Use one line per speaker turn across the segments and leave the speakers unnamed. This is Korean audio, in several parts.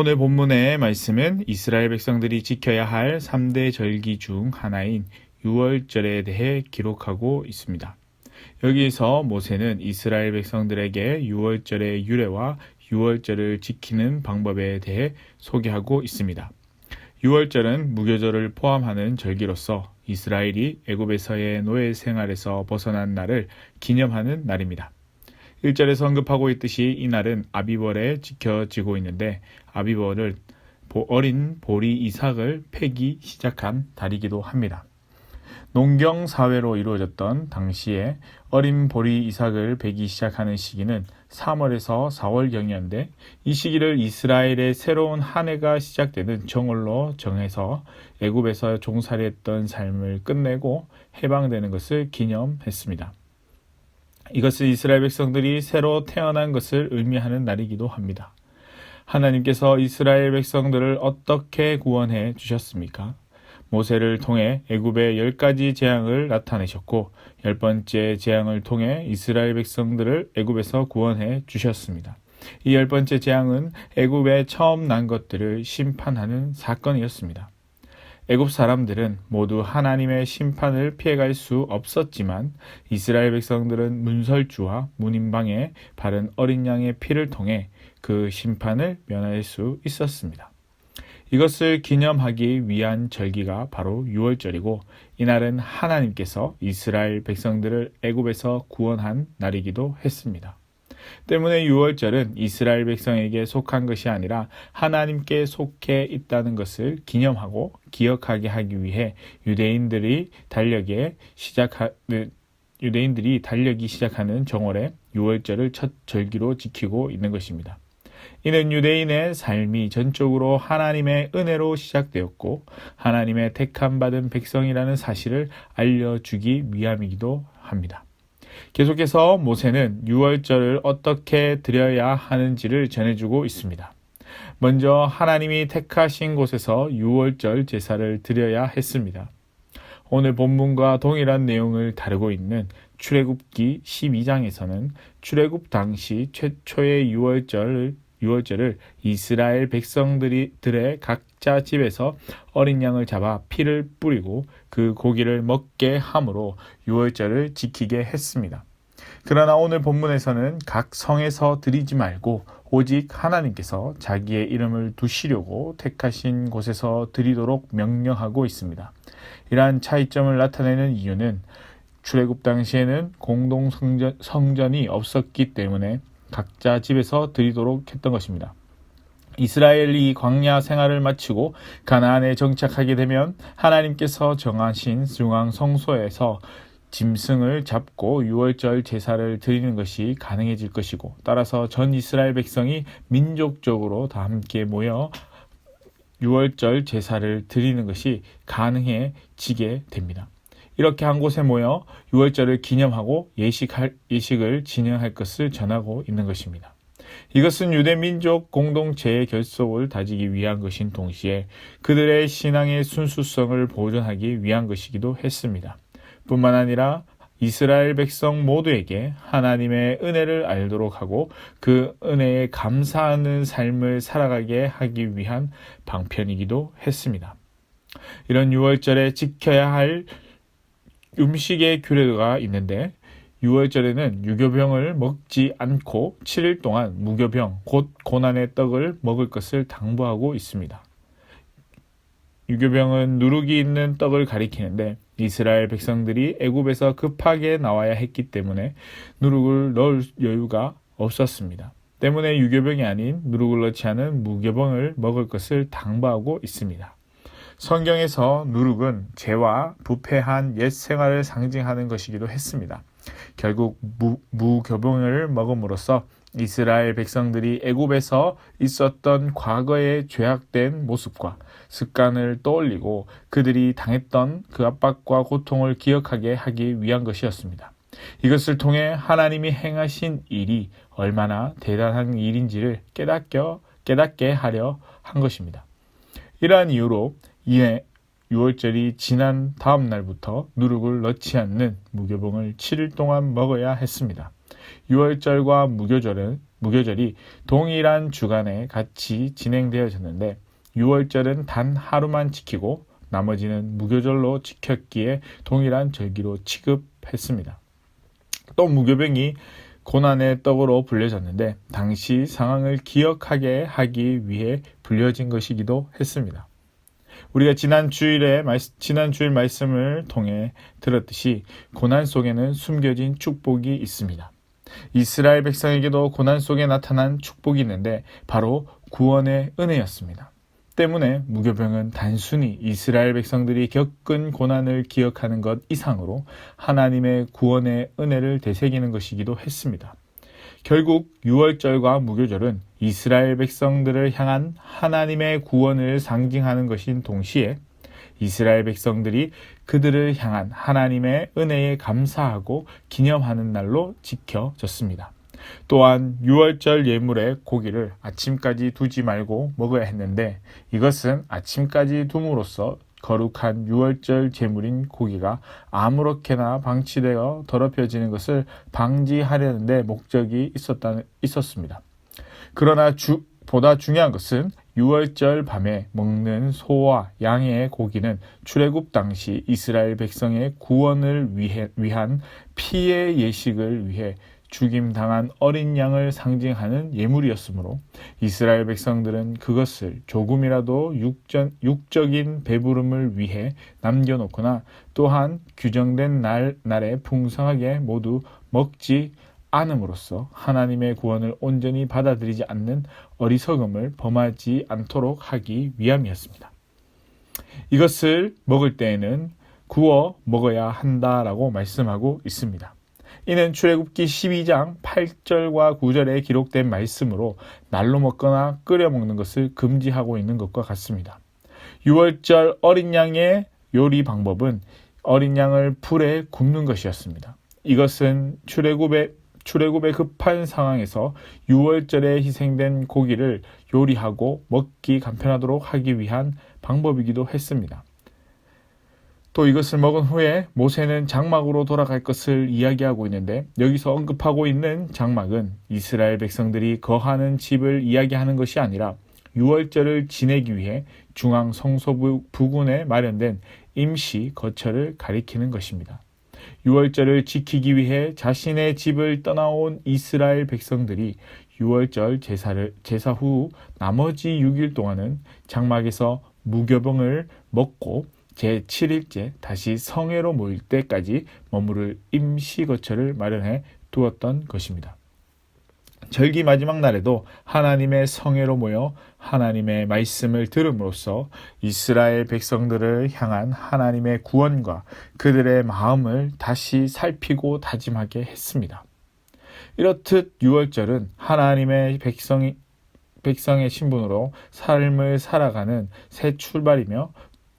오늘 본문의 말씀은 이스라엘 백성들이 지켜야 할 3대 절기 중 하나인 유월절에 대해 기록하고 있습니다. 여기에서 모세는 이스라엘 백성들에게 유월절의 유래와 유월절을 지키는 방법에 대해 소개하고 있습니다. 유월절은 무교절을 포함하는 절기로서 이스라엘이 애굽에서의 노예 생활에서 벗어난 날을 기념하는 날입니다. 1절에서 언급하고 있듯이 이 날은 아비벌에 지켜지고 있는데 아비벌을 어린 보리 이삭을 패기 시작한 달이기도 합니다. 농경 사회로 이루어졌던 당시에 어린 보리 이삭을 베기 시작하는 시기는 3월에서 4월경이었는데 이 시기를 이스라엘의 새로운 한 해가 시작되는 정월로 정해서 애굽에서 종살이했던 삶을 끝내고 해방되는 것을 기념했습니다. 이것은 이스라엘 백성들이 새로 태어난 것을 의미하는 날이기도 합니다. 하나님께서 이스라엘 백성들을 어떻게 구원해 주셨습니까? 모세를 통해 애굽의 열 가지 재앙을 나타내셨고 열 번째 재앙을 통해 이스라엘 백성들을 애굽에서 구원해 주셨습니다. 이 열 번째 재앙은 애굽에 처음 난 것들을 심판하는 사건이었습니다. 애굽 사람들은 모두 하나님의 심판을 피해갈 수 없었지만 이스라엘 백성들은 문설주와 문인방에 바른 어린 양의 피를 통해 그 심판을 면할 수 있었습니다. 이것을 기념하기 위한 절기가 바로 6월절이고 이날은 하나님께서 이스라엘 백성들을 애굽에서 구원한 날이기도 했습니다. 때문에 6월절은 이스라엘 백성에게 속한 것이 아니라 하나님께 속해 있다는 것을 기념하고 기억하게 하기 위해 유대인들이 달력에 시작하 유대인들이 달력이 시작하는 정월에 6월절을 첫 절기로 지키고 있는 것입니다. 이는 유대인의 삶이 전적으로 하나님의 은혜로 시작되었고 하나님의 택함 받은 백성이라는 사실을 알려주기 위함이기도 합니다. 계속해서 모세는 유월절을 어떻게 드려야 하는지를 전해주고 있습니다. 먼저 하나님이 택하신 곳에서 유월절 제사를 드려야 했습니다. 오늘 본문과 동일한 내용을 다루고 있는 출애굽기 12장에서는 출애굽 당시 최초의 유월절을 유월절을 이스라엘 백성들의 각자 집에서 어린 양을 잡아 피를 뿌리고 그 고기를 먹게 함으로 유월절을 지키게 했습니다. 그러나 오늘 본문에서는 각 성에서 드리지 말고 오직 하나님께서 자기의 이름을 두시려고 택하신 곳에서 드리도록 명령하고 있습니다. 이러한 차이점을 나타내는 이유는 출애굽 당시에는 공동 성전, 성전이 없었기 때문에 각자 집에서 드리도록 했던 것입니다. 이스라엘이 광야 생활을 마치고 가나안에 정착하게 되면 하나님께서 정하신 중앙 성소에서 짐승을 잡고 유월절 제사를 드리는 것이 가능해질 것이고 따라서 전 이스라엘 백성이 민족적으로 다 함께 모여 유월절 제사를 드리는 것이 가능해지게 됩니다. 이렇게 한 곳에 모여 유월절을 기념하고 예식할, 예식을 진행할 것을 전하고 있는 것입니다. 이것은 유대 민족 공동체의 결속을 다지기 위한 것인 동시에 그들의 신앙의 순수성을 보존하기 위한 것이기도 했습니다. 뿐만 아니라 이스라엘 백성 모두에게 하나님의 은혜를 알도록 하고 그 은혜에 감사하는 삶을 살아가게 하기 위한 방편이기도 했습니다. 이런 6월절에 지켜야 할 음식의 규례가 있는데 6월절에는 유교병을 먹지 않고 7일 동안 무교병, 곧 고난의 떡을 먹을 것을 당부하고 있습니다. 유교병은 누룩이 있는 떡을 가리키는데 이스라엘 백성들이 애굽에서 급하게 나와야 했기 때문에 누룩을 넣을 여유가 없었습니다. 때문에 유교병이 아닌 누룩을 넣지 않은 무교병을 먹을 것을 당부하고 있습니다. 성경에서 누룩은 죄와 부패한 옛 생활을 상징하는 것이기도 했습니다. 결국 무, 무교병을 먹음으로써 이스라엘 백성들이 애굽에서 있었던 과거의 죄악된 모습과 습관을 떠올리고 그들이 당했던 그 압박과 고통을 기억하게 하기 위한 것이었습니다. 이것을 통해 하나님이 행하신 일이 얼마나 대단한 일인지를 깨닫게, 깨닫게 하려 한 것입니다. 이러한 이유로 이에 6월절이 지난 다음 날부터 누룩을 넣지 않는 무교봉을 7일 동안 먹어야 했습니다. 유월절과 무교절은 무교절이 동일한 주간에 같이 진행되어졌는데 유월절은 단 하루만 지키고 나머지는 무교절로 지켰기에 동일한 절기로 취급했습니다. 또 무교병이 고난의 떡으로 불려졌는데 당시 상황을 기억하게 하기 위해 불려진 것이기도 했습니다. 우리가 지난 주일에 지난 주일 말씀을 통해 들었듯이 고난 속에는 숨겨진 축복이 있습니다. 이스라엘 백성에게도 고난 속에 나타난 축복이 있는데 바로 구원의 은혜였습니다. 때문에 무교병은 단순히 이스라엘 백성들이 겪은 고난을 기억하는 것 이상으로 하나님의 구원의 은혜를 되새기는 것이기도 했습니다. 결국 유월절과 무교절은 이스라엘 백성들을 향한 하나님의 구원을 상징하는 것인 동시에 이스라엘 백성들이 그들을 향한 하나님의 은혜에 감사하고 기념하는 날로 지켜졌습니다. 또한 유월절 예물의 고기를 아침까지 두지 말고 먹어야 했는데 이것은 아침까지 둠으로써 거룩한 유월절 제물인 고기가 아무렇게나 방치되어 더럽혀지는 것을 방지하려는데 목적이 있었다, 있었습니다. 그러나 주, 보다 중요한 것은 유월절 밤에 먹는 소와 양의 고기는 출애굽 당시 이스라엘 백성의 구원을 위해, 위한 피의 예식을 위해 죽임당한 어린 양을 상징하는 예물이었으므로 이스라엘 백성들은 그것을 조금이라도 육전, 육적인 배부름을 위해 남겨놓거나 또한 규정된 날, 날에 풍성하게 모두 먹지 않음으로써 하나님의 구원을 온전히 받아들이지 않는 어리석음을 범하지 않도록 하기 위함이었습니다. 이것을 먹을 때에는 구워 먹어야 한다라고 말씀하고 있습니다. 이는 출애굽기 12장 8절과 9절에 기록된 말씀으로 날로 먹거나 끓여 먹는 것을 금지하고 있는 것과 같습니다. 6월절 어린 양의 요리 방법은 어린 양을 불에 굽는 것이었습니다. 이것은 출애굽의 출애굽의 급한 상황에서 6월절에 희생된 고기를 요리하고 먹기 간편하도록 하기 위한 방법이기도 했습니다. 또 이것을 먹은 후에 모세는 장막으로 돌아갈 것을 이야기하고 있는데 여기서 언급하고 있는 장막은 이스라엘 백성들이 거하는 집을 이야기하는 것이 아니라 유월절을 지내기 위해 중앙 성소 부근에 마련된 임시 거처를 가리키는 것입니다. 유월절을 지키기 위해 자신의 집을 떠나온 이스라엘 백성들이 유월절 제사를 제사 후 나머지 6일 동안은 장막에서 무교병을 먹고 제7일째 다시 성회로 모일 때까지 머무를 임시거처를 마련해 두었던 것입니다. 절기 마지막 날에도 하나님의 성회로 모여 하나님의 말씀을 들음으로써 이스라엘 백성들을 향한 하나님의 구원과 그들의 마음을 다시 살피고 다짐하게 했습니다. 이렇듯 유월절은 하나님의 백성이 백성의 신분으로 삶을 살아가는 새 출발이며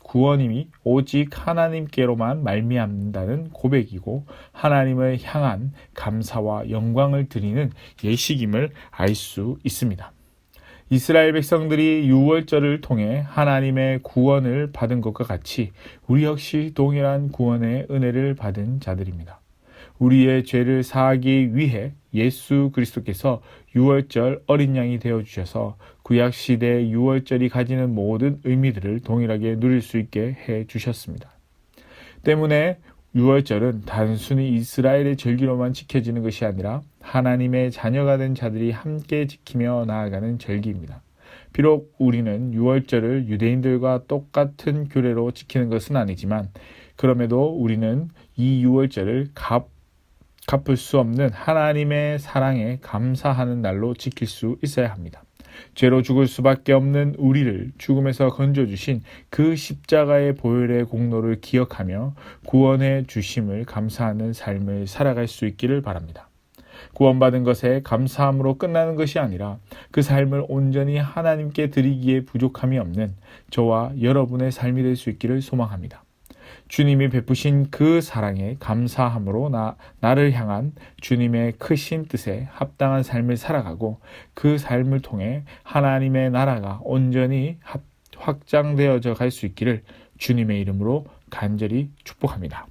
구원임이 오직 하나님께로만 말미암는다는 고백이고 하나님을 향한 감사와 영광을 드리는 예식임을 알 수 있습니다. 이스라엘 백성들이 유월절을 통해 하나님의 구원을 받은 것과 같이 우리 역시 동일한 구원의 은혜를 받은 자들입니다. 우리의 죄를 사하기 위해 예수 그리스도께서 유월절 어린 양이 되어 주셔서 구약 시대 유월절이 가지는 모든 의미들을 동일하게 누릴 수 있게 해 주셨습니다. 때문에 유월절은 단순히 이스라엘의 절기로만 지켜지는 것이 아니라 하나님의 자녀가 된 자들이 함께 지키며 나아가는 절기입니다. 비록 우리는 유월절을 유대인들과 똑같은 규례로 지키는 것은 아니지만 그럼에도 우리는 이 유월절을 값 갚을 수 없는 하나님의 사랑에 감사하는 날로 지킬 수 있어야 합니다. 죄로 죽을 수밖에 없는 우리를 죽음에서 건져주신 그 십자가의 보혈의 공로를 기억하며 구원의 주심을 감사하는 삶을 살아갈 수 있기를 바랍니다. 구원받은 것에 감사함으로 끝나는 것이 아니라 그 삶을 온전히 하나님께 드리기에 부족함이 없는 저와 여러분의 삶이 될 수 있기를 소망합니다. 주님이 베푸신 그 사랑에 감사함으로 나, 나를 향한 주님의 크신 뜻에 합당한 삶을 살아가고 그 삶을 통해 하나님의 나라가 온전히 확장되어져 갈 수 있기를 주님의 이름으로 간절히 축복합니다.